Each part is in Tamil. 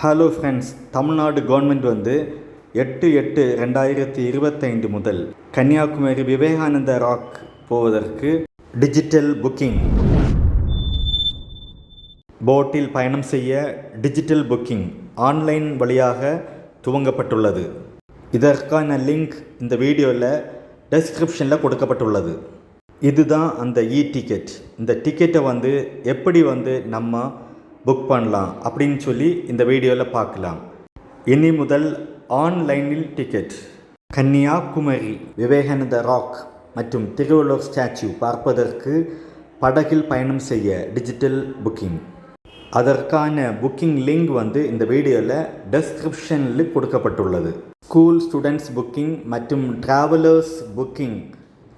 ஹலோ ஃப்ரெண்ட்ஸ் தமிழ்நாடு கவர்மெண்ட் வந்து எட்டு எட்டு ரெண்டாயிரத்தி இருபத்தைந்து முதல் கன்னியாகுமரி விவேகானந்த ராக் போவதற்கு டிஜிட்டல் புக்கிங் போட்டில் பயணம் செய்ய டிஜிட்டல் புக்கிங் ஆன்லைன் வழியாக துவங்கப்பட்டுள்ளது. இதற்கான லிங்க் இந்த வீடியோவில் டெஸ்கிரிப்ஷனில் கொடுக்கப்பட்டுள்ளது. இதுதான் அந்த இ டிக்கெட் இந்த டிக்கெட்டை வந்து எப்படி வந்து நம்ம புக் பண்ணலாம் அப்படின்னு சொல்லி இந்த வீடியோவில் பார்க்கலாம். இனி முதல் ஆன்லைனில் டிக்கெட் கன்னியாகுமரி விவேகானந்த ராக் மற்றும் திருவள்ளுவர் ஸ்டாச்சு பார்ப்பதற்கு படகில் பயணம் செய்ய டிஜிட்டல் புக்கிங் அதற்கான புக்கிங் லிங்க் வந்து இந்த வீடியோவில் டெஸ்கிரிப்ஷனில் கொடுக்கப்பட்டுள்ளது. ஸ்கூல் ஸ்டூடெண்ட்ஸ் புக்கிங் மற்றும் ட்ராவலர்ஸ் புக்கிங்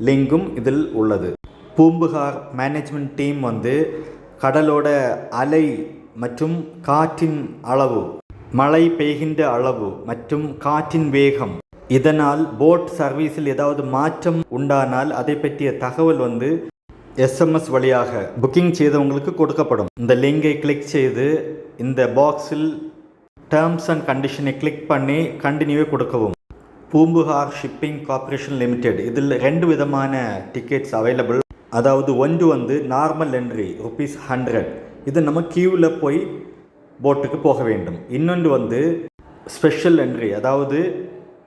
லிங்கும் இதில் உள்ளது. பூம்புகார் மேனேஜ்மெண்ட் டீம் வந்து கடலோட அலை மற்றும் காற்றின் அளவு மழை பெய்கின்ற அளவு மற்றும் காற்றின் வேகம். இதனால் போட் சர்வீஸில் ஏதாவது மாற்றம் உண்டானால் அதை பற்றிய தகவல் வந்து எஸ்எம்எஸ் வழியாக புக்கிங் செய்தவங்களுக்கு கொடுக்கப்படும். இந்த லிங்கை கிளிக் செய்து இந்த பாக்ஸில் டேர்ம்ஸ் அண்ட் கண்டிஷனை கிளிக் பண்ணி கண்டினியூவே கொடுக்கவும். பூம்புகார் ஷிப்பிங் கார்பரேஷன் லிமிடெட் இதில் ரெண்டு விதமான டிக்கெட்ஸ் அவைலபிள் அதாவது ஒன்று வந்து நார்மல் என்ட்ரி ருபீஸ் ஹண்ட்ரட் இது நம்ம கியூவில் போய் போட்டுக்கு போக வேண்டும். இன்னொன்று வந்து ஸ்பெஷல் என்ட்ரி அதாவது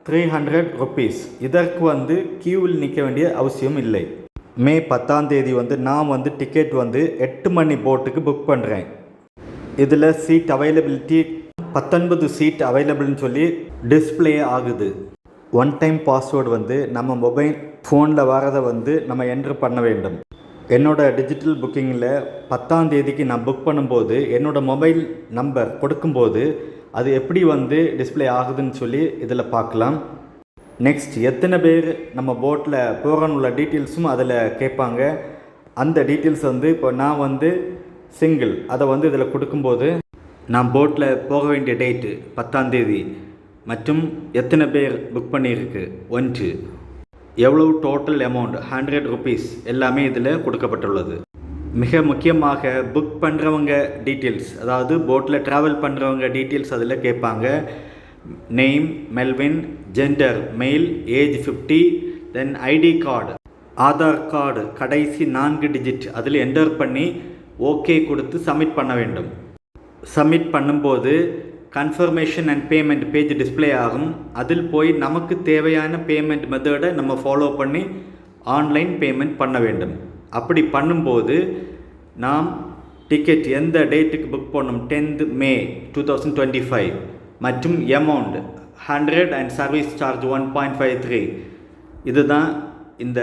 த்ரீ ஹண்ட்ரட் ருபீஸ் இதற்கு வந்து கியூவில் நிற்க வேண்டிய அவசியம் இல்லை. மே பத்தாம் தேதி வந்து நான் வந்து டிக்கெட் வந்து எட்டு மணி போட்டுக்கு புக் பண்ணுறேன் இதில் சீட் அவைலபிலிட்டி பத்தொன்பது சீட் அவைலபிள்னு சொல்லி டிஸ்ப்ளே ஆகுது. ஒன் டைம் பாஸ்வேர்டு வந்து நம்ம மொபைல் ஃபோனில் வரதை வந்து நம்ம என்ட்ரு பண்ண வேண்டும். என்னோட டிஜிட்டல் புக்கிங்கில் பத்தாம் தேதிக்கு நான் புக் பண்ணும்போது என்னோட மொபைல் நம்பர் கொடுக்கும்போது அது எப்படி வந்து டிஸ்ப்ளே ஆகுதுன்னு சொல்லி இதில் பார்க்கலாம். நெக்ஸ்ட் எத்தனை பேர் நம்ம போட்டில் போகிறோன்னு உள்ள டீட்டெயில்ஸும் அதில் கேட்பாங்க. அந்த டீட்டெயில்ஸ் வந்து இப்போ நான் வந்து சிங்கிள் அதை வந்து இதில் கொடுக்கும்போது நான் போட்டில் போக வேண்டிய டேட்டு பத்தாம் தேதி மற்றும் எத்தனை பேர் புக் பண்ணியிருக்கு? ஒன்று. எவ்வளவு டோட்டல் அமௌண்ட் ஹண்ட்ரட் ருபீஸ் எல்லாமே இதில் கொடுக்கப்பட்டுள்ளது. மிக முக்கியமாக புக் பண்ணுறவங்க டீட்டெயில்ஸ் அதாவது போட்டில் ட்ராவல் பண்ணுறவங்க டீட்டெயில்ஸ் அதில் கேட்பாங்க. Name Melvin gender male age fifty then ID card Aadhaar card கடைசி நான்கு டிஜிட் அதில் என்டர் பண்ணி ஓகே கொடுத்து சப்மிட் பண்ண வேண்டும். சப்மிட் பண்ணும்போது confirmation and payment page display ஆகும். அதில் போய் நமக்கு தேவையான பேமெண்ட் மெத்தடை நம்ம ஃபாலோ பண்ணி ஆன்லைன் பேமெண்ட் பண்ண வேண்டும். அப்படி பண்ணும்போது நாம் டிக்கெட் எந்த டேட்டுக்கு புக் பண்ணோம்? Tenth May two thousand twenty five மற்றும் amount hundred and service charge one point five three இதுதான் இந்த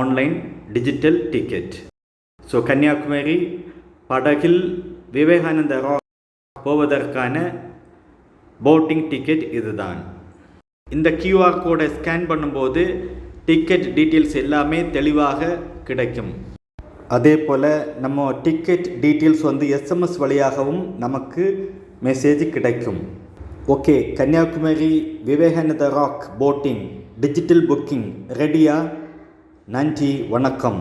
online digital ticket so Kanyakumari படகில் விவேகானந்த ராக் போவதற்கான போட்டிங் டிக்கெட் இதுதான். இந்த கியூஆர் கோடை ஸ்கேன் பண்ணும்போது டிக்கெட் டீட்டெயில்ஸ் எல்லாமே தெளிவாக கிடைக்கும். அதே போல் நம்ம டிக்கெட் டீட்டெயில்ஸ் வந்து எஸ்எம்எஸ் வழியாகவும் நமக்கு மெசேஜ் கிடைக்கும். Okay Kanyakumari Vivekananda rock boating digital booking ரெடியா நன்றி வணக்கம்.